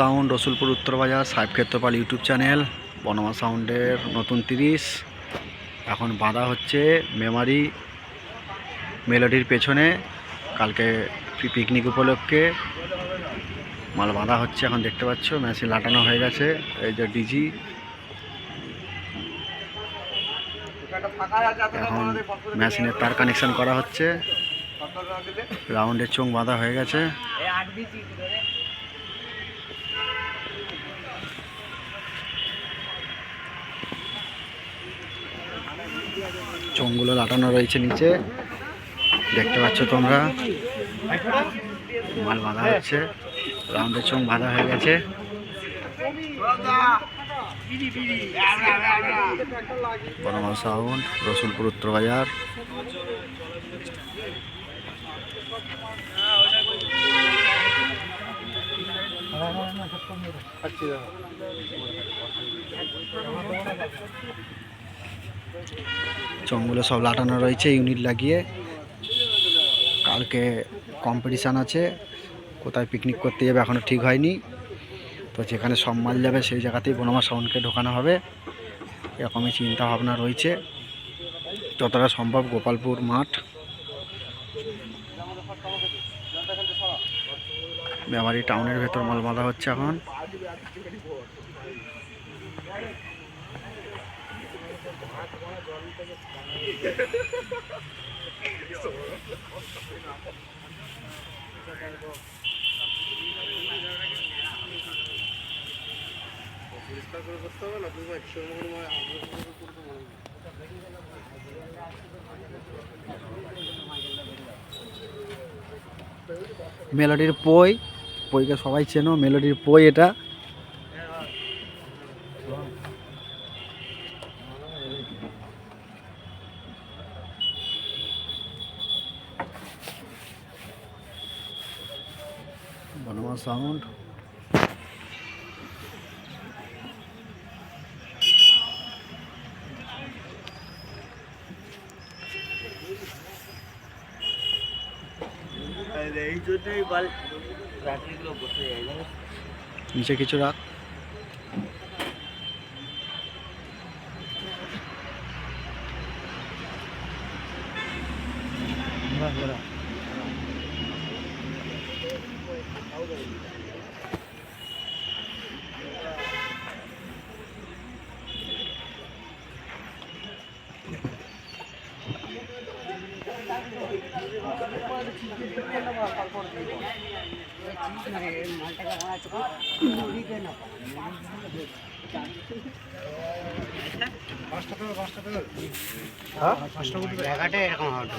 Sound Rasulpur উত্তরবাজার সাহেব Kshetrapal YouTube channel, বনমা সাউন্ডের নতুন তিরিশ। এখন বাঁধা হচ্ছে মেমারি মেলোডির পেছনে। কালকে পিকনিক উপলক্ষে মাল বাঁধা হচ্ছে এখন দেখতে পাচ্ছ, মেশিন লাটানো হয়ে গেছে, এই যে ডিজি। এখন মেশিনের তার কানেকশন করা হচ্ছে। রাউন্ডের চোঙ বাঁধা হয়ে গেছে। চোঙগুলো লাটানো রয়েছে নিচে। দেখতে পাচ্ছ তোমরা? মাল বাঁধা হচ্ছে। রাউন্ডের চোঙ বাঁধা হয়ে গেছে। সাউন্ড, রসুলপুর উত্তর বাজার। চোঙগুলো সব লাটানো রয়েছে, ইউনিট লাগিয়ে। কালকে কম্পিটিশান আছে, কোথায় পিকনিক করতে যাবে এখনও ঠিক হয়নি। তো যেখানে সব মাল যাবে সেই জায়গাতেই বনমা সাউন্ডকে ঢোকানো হবে। এরকমই চিন্তা ভাবনা রয়েছে। যতটা সম্ভব গোপালপুর মাঠ। মেমারি টাউনের ভেতর মাল বাঁধা হচ্ছে এখন। মেলোডির পই পইকে সবাই চেনো মেলোডির পই এটা। বনমা সাউন্ড এই জন্যই বাল রাত্রিগুলো বসে যায় জানো নিচে কিছু রাখ জায়গাটা এরকম হবে।